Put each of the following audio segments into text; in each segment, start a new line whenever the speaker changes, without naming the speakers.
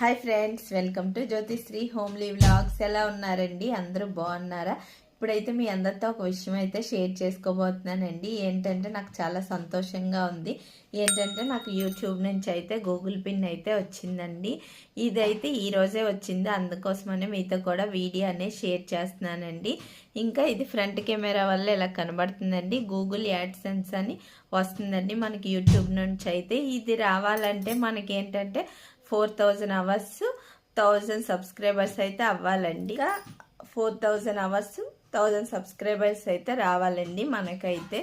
Hi friends welcome to Jyothisri homely vlogs. ఎలా ఉన్నారండి? అందరూ బాగున్నారా? ఇప్పుడైతే మీ అందరితో ఒక విషయం అయితే షేర్ చేసుకోబోతున్నానండి. ఏంటంటే నాకు చాలా సంతోషంగా ఉంది. ఏంటంటే నాకు యూట్యూబ్ నుంచి అయితే గూగుల్ పిన్ అయితే వచ్చిందండి. ఇదైతే ఈరోజే వచ్చింది. అందుకోసమనే మీతో కూడా వీడియో అనేది షేర్ చేస్తున్నానండి. ఇంకా ఇది ఫ్రంట్ కెమెరా వల్ల ఇలా కనబడుతుందండి. గూగుల్ యాడ్సెన్స్ అని వస్తుందండి మనకి యూట్యూబ్ నుంచి అయితే. ఇది రావాలంటే మనకి ఏంటంటే four thousand hours thousand subscribers అయితే అవ్వాలండి. Four thousand hours thousand subscribers అయితే రావాలండి మనకైతే.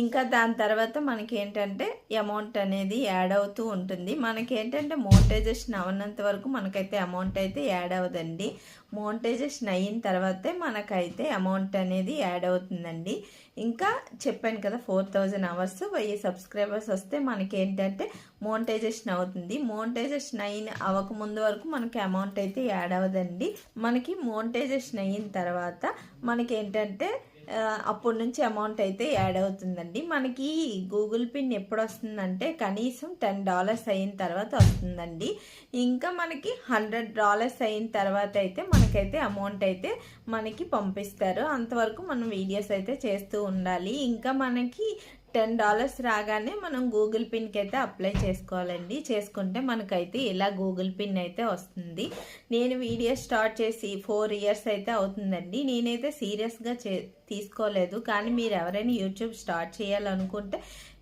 ఇంకా దాని తర్వాత మనకి ఏంటంటే అమౌంట్ అనేది యాడ్ అవుతూ ఉంటుంది. మనకి ఏంటంటే మోనిటైజేషన్ అవనంత వరకు మనకైతే అమౌంట్ అయితే యాడ్ అవ్వదండి. మోనిటైజేషన్ అయిన తర్వాతే మనకైతే అమౌంట్ అనేది యాడ్ అవుతుందండి. ఇంకా చెప్పాను కదా ఫోర్ థౌజండ్ అవర్స్ వెయ్యి సబ్స్క్రైబర్స్ వస్తే మనకి ఏంటంటే మోనిటైజేషన్ అవుతుంది. మోనిటైజేషన్ అయిన అవ్వక ముందు వరకు మనకి అమౌంట్ అయితే యాడ్ అవ్వదండి. మనకి మోనిటైజేషన్ అయిన తర్వాత మనకి ఏంటంటే అప్పటి నుంచి అమౌంట్ అయితే యాడ్ అవుతుందండి. మనకి గూగుల్ పిన్ ఎప్పుడు వస్తుందంటే కనీసం టెన్ డాలర్స్ అయిన తర్వాత వస్తుందండి. ఇంకా మనకి హండ్రెడ్ డాలర్స్ అయిన తర్వాత అయితే మనకైతే అమౌంట్ అయితే మనకి పంపిస్తారు. అంతవరకు మనం వీడియోస్ అయితే చేస్తూ ఉండాలి. ఇంకా మనకి టెన్ డాలర్స్ రాగానే మనం గూగుల్ పిన్కి అయితే అప్లై చేసుకోవాలండి. చేసుకుంటే మనకైతే ఇలా గూగుల్ పిన్ అయితే వస్తుంది. నేను వీడియో స్టార్ట్ చేసి ఫోర్ ఇయర్స్ అయితే అవుతుందండి. నేనైతే సీరియస్గా చే తీసుకోలేదు. కానీ మీరు ఎవరైనా యూట్యూబ్ స్టార్ట్ చేయాలనుకుంటే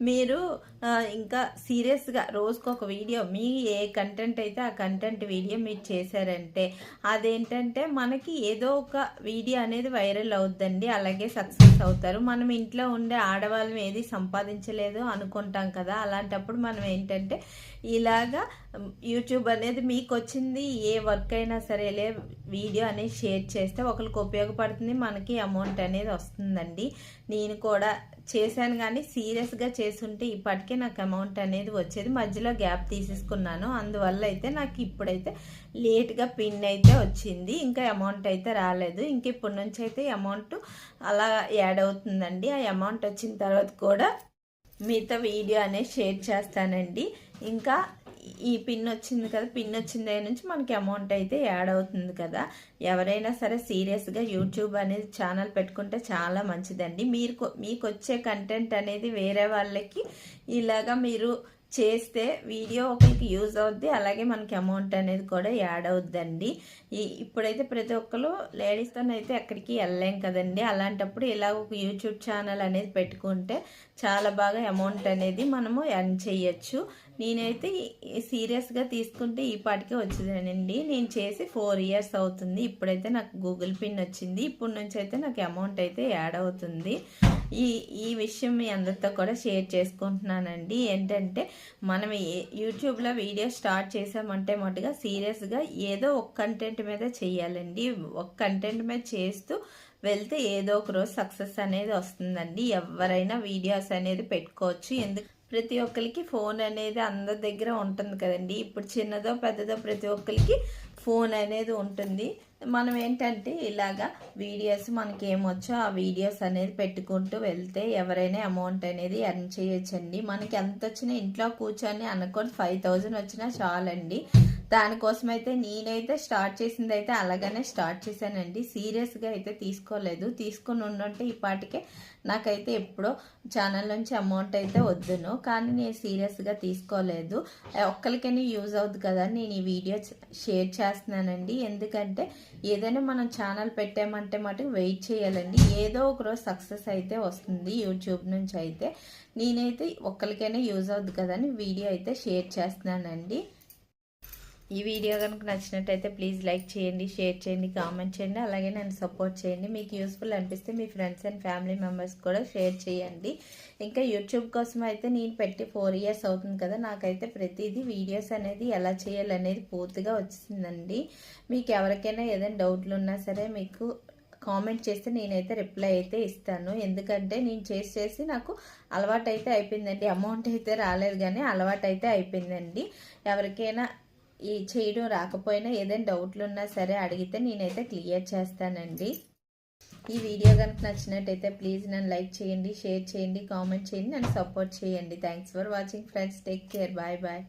మీరు ఇంకా సీరియస్గా రోజుకు ఒక వీడియో మీ ఏ కంటెంట్ అయితే ఆ కంటెంట్ వీడియో మీరు చేశారంటే అదేంటంటే మనకి ఏదో ఒక వీడియో అనేది వైరల్ అవుద్దండి. అలాగే సక్సెస్ అవుతారు. మనం ఇంట్లో ఉండే ఆడవాళ్ళం ఏది సంపాదించలేదు అనుకుంటాం కదా. అలాంటప్పుడు మనం ఏంటంటే ఇలాగా యూట్యూబ్ అనేది మీకు వచ్చింది ఏ వర్క్ అయినా సరేలే వీడియో అనేది షేర్ చేస్తే ఒకరికి ఉపయోగపడుతుంది మనకి అమౌంట్ అనేది వస్తుందండి. నేను కూడా చేశాను కానీ సీరియస్గా చేసుంటే ఇప్పటికే నాకు అమౌంట్ అనేది వచ్చేది. మధ్యలో గ్యాప్ తీసేసుకున్నాను. అందువల్ల అయితే నాకు ఇప్పుడైతే లేట్గా పిన్ అయితే వచ్చింది. ఇంకా అమౌంట్ అయితే రాలేదు. ఇంక ఇప్పటి నుంచి అయితే అమౌంట్ అలా యాడ్ అవుతుందండి. ఆ అమౌంట్ వచ్చిన తర్వాత కూడా మీతో వీడియో అనేది షేర్ చేస్తానండి. ఇంకా ఈ పిన్ వచ్చింది కదా పిన్ వచ్చిన దగ్గర నుంచి మనకి అమౌంట్ అయితే యాడ్ అవుతుంది కదా. ఎవరైనా సరే సీరియస్గా యూట్యూబ్ అనేది ఛానల్ పెట్టుకుంటే చాలా మంచిదండి. మీరు మీకు వచ్చే కంటెంట్ అనేది వేరే వాళ్ళకి ఇలాగా మీరు చేస్తే వీడియో ఒకరికి యూజ్ అవుద్ది అలాగే మనకి అమౌంట్ అనేది కూడా యాడ్ అవుద్దండి. ఈ ఇప్పుడైతే ప్రతి ఒక్కరు లేడీస్తోనైతే ఎక్కడికి వెళ్ళలేం కదండి. అలాంటప్పుడు ఇలా ఒక యూట్యూబ్ ఛానల్ అనేది పెట్టుకుంటే చాలా బాగా అమౌంట్ అనేది మనము ఎర్న్ చేయొచ్చు. నేనైతే సీరియస్గా తీసుకుంటే ఈ పాటికే వచ్చిందండి నేను చేసి ఫోర్ ఇయర్స్ అవుతుంది. ఇప్పుడైతే నాకు గూగుల్ పిన్ వచ్చింది. ఇప్పటి నుంచి అయితే నాకు అమౌంట్ అయితే యాడ్ అవుతుంది. ఈ ఈ విషయం మీ అందరితో కూడా షేర్ చేసుకుంటున్నానండి. ఏంటంటే మనం యూట్యూబ్లో వీడియో స్టార్ట్ చేసామంటే మటుగా సీరియస్గా ఏదో ఒక కంటెంట్ మీద చేయాలండి. ఒక కంటెంట్ మీద చేస్తూ వెళ్తే ఏదో ఒక రోజు సక్సెస్ అనేది వస్తుందండి. ఎవరైనా వీడియోస్ అనేది పెట్టుకోవచ్చు. ఎందుకు ప్రతి ఒక్కరికి ఫోన్ అనేది అందరి దగ్గర ఉంటుంది కదండి. ఇప్పుడు చిన్నదో పెద్దదో ప్రతి ఒక్కరికి ఫోన్ అనేది ఉంటుంది. మనం ఏంటంటే ఇలాగా వీడియోస్ మనకి ఏమొచ్చో ఆ వీడియోస్ అనేది పెట్టుకుంటూ వెళ్తే ఎవరైనా అమౌంట్ అనేది ఎర్న్ చేయొచ్చండి. మనకి ఎంత వచ్చినా ఇంట్లో కూర్చొని అనుకోని ఫైవ్ థౌజండ్ వచ్చినా చాలండి. దానికోసం అయితే నేనైతే స్టార్ట్ చేసింది అయితే అలాగనే స్టార్ట్ చేశానండి. సీరియస్గా అయితే తీసుకోలేదు. తీసుకుని ఉండుంటే ఈ పాటికే నాకైతే ఎప్పుడో ఛానల్ నుంచి అమౌంట్ అయితే వద్దును. కానీ నేను సీరియస్గా తీసుకోలేదు. ఒక్కరికైనా యూజ్ అవుద్ది కదా నేను ఈ వీడియో షేర్ చేస్తున్నానండి. ఎందుకంటే ఏదైనా మనం ఛానల్ పెట్టామంటే మటుకు వెయిట్ చేయాలండి. ఏదో ఒక రోజు సక్సెస్ అయితే వస్తుంది యూట్యూబ్ నుంచి అయితే. నేనైతే ఒక్కరికైనా యూజ్ అవుద్ది కదా అని వీడియో అయితే షేర్ చేస్తున్నానండి. ఈ వీడియో కనుక నచ్చినట్టయితే ప్లీజ్ లైక్ చేయండి షేర్ చేయండి కామెంట్ చేయండి అలాగే నన్ను సపోర్ట్ చేయండి. మీకు యూస్ఫుల్ అనిపిస్తే మీ ఫ్రెండ్స్ అండ్ ఫ్యామిలీ మెంబర్స్ కూడా షేర్ చేయండి. ఇంకా యూట్యూబ్ కోసం అయితే నేను పెట్టి ఫోర్ ఇయర్స్ అవుతుంది కదా నాకైతే ప్రతిదీ వీడియోస్ అనేది ఎలా చేయాలనేది పూర్తిగా వచ్చిందండి. మీకు ఎవరికైనా ఏదైనా డౌట్లు ఉన్నా సరే మీకు కామెంట్ చేస్తే నేనైతే రిప్లై అయితే ఇస్తాను. ఎందుకంటే నేను చేసి చేసి నాకు అలవాటు అయితే అయిపోయిందండి. అమౌంట్ అయితే రాలేదు కానీ అలవాటు అయితే అయిపోయిందండి. ఎవరికైనా ఈ చేయడం రాకపోయినా ఏదైనా డౌట్లు ఉన్నా సరే అడిగితే నేనైతే క్లియర్ చేస్తానండి. ఈ వీడియో కనుక నచ్చినట్టయితే ప్లీజ్ నన్ను లైక్ చేయండి షేర్ చేయండి కామెంట్ చేయండి నన్ను సపోర్ట్ చేయండి. Thanks for watching friends. Take care. Bye bye.